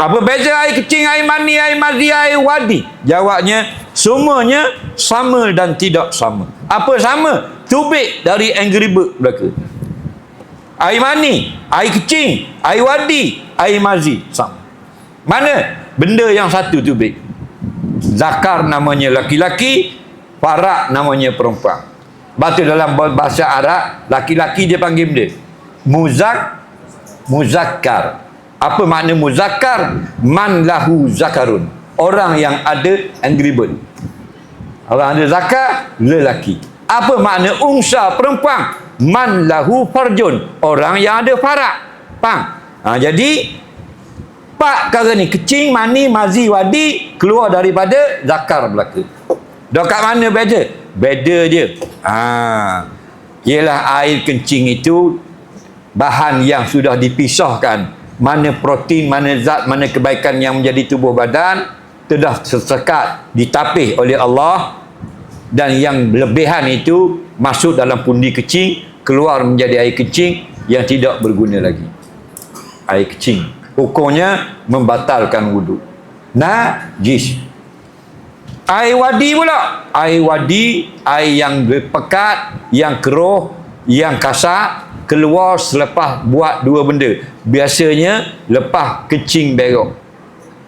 Apa beza air kecing, air mani, air mazi, air wadi? Jawabnya, semuanya sama dan tidak sama. Apa sama? Tubik dari Angry Bird belaka. Air mani, air kecing, air wadi, air mazi. Sama. Mana? Benda yang satu tubik. Zakar namanya laki-laki, farak namanya perempuan. Batu dalam bahasa Arab, laki-laki dia panggil dia. Muzak, muzakkar. Apa makna muzakkar? Man lahu zakarun. Orang yang ada angry bird. Orang ada zakar, lelaki. Apa makna unsa perempuan? Man lahu farjun. Orang yang ada farak. Faham? Ha, jadi, empat perkara ni. Kecing, mani, mazi, wadi. Keluar daripada zakar belaka. Dah kat mana beda? Beda dia. Ha. Ialah air kencing itu bahan yang sudah dipisahkan mana protein, mana zat, mana kebaikan yang menjadi tubuh badan telah tersekat, ditapih oleh Allah. Dan yang lebihan itu masuk dalam pundi kecing keluar menjadi air kecing yang tidak berguna lagi. Air kecing hukumnya membatalkan wuduk najis air wadi pula. Air wadi air yang berpekat yang keruh yang kasar keluar selepas buat dua benda. Biasanya lepas kecing berok.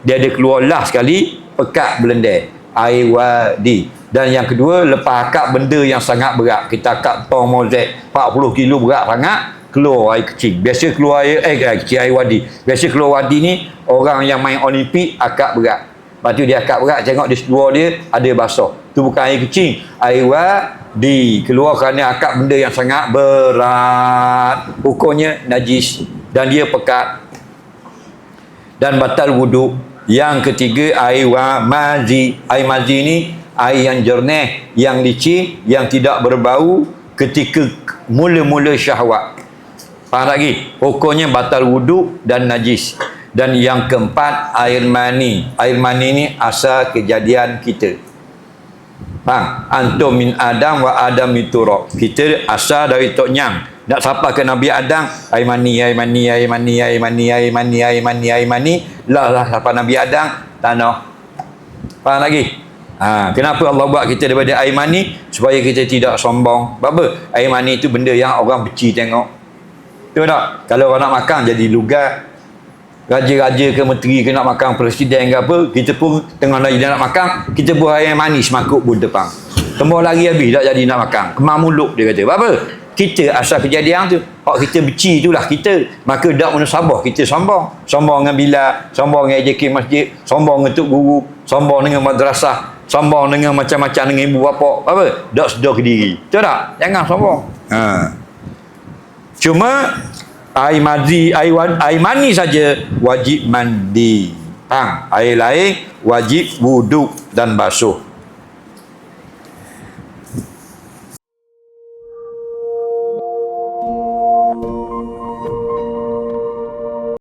Dia ada keluar lah sekali pekat belendar air wadi. Dan yang kedua lepas akak benda yang sangat berat. Kita akak tong mozek 40 kilo berat sangat keluar air kecil biasa keluar air eh air kecil air wadi. Biasa keluar wadi ni orang yang main olimpik akak berat. Lepas tu dia akak berat tengok di seluar dia ada basah. Tu bukan air kecil air wadi keluar kerana akak benda yang sangat berat. Hukumnya najis dan dia pekat. Dan batal wuduk. Yang ketiga air wa mazi. Air mazi ni air yang jernih yang licin yang tidak berbau ketika mula-mula syahwat. Faham lagi? Hukumnya batal wuduk dan najis. Dan yang keempat air mani. Air mani ni asal kejadian kita faham? Antum min adam wa adam miturab kita asal dari tok nyang. Nak sapa ke Nabi Adam? Air mani air mani air mani air mani air mani air mani air mani. Lah lah sapa Nabi Adam. Tanah faham lagi? Ha, kenapa Allah buat kita daripada air mani? Supaya kita tidak sombong. Sebab apa air mani itu benda yang orang beci tengok. Betul tak? Kalau orang nak makan jadi lugar raja-raja ke menteri ke nak makan presiden ke apa kita pun tengah lagi nak makan kita buat air manis makuk pun depan tembak lagi habis tak jadi nak makan. Kemar mulut dia kata. Apa? Kita asal kejadian tu hak kita beci itulah kita. Maka dak munasabah kita sombong sombong dengan bila sombong dengan AJK masjid sombong dengan tok guru sombong dengan madrasah sombong dengan macam-macam dengan ibu bapa. Apa? Dak sedar ke diri. Betul tak? Jangan sombong ha. Cuma air mazi air, air mani saja wajib mandi. Ha air lain wajib wuduk dan basuh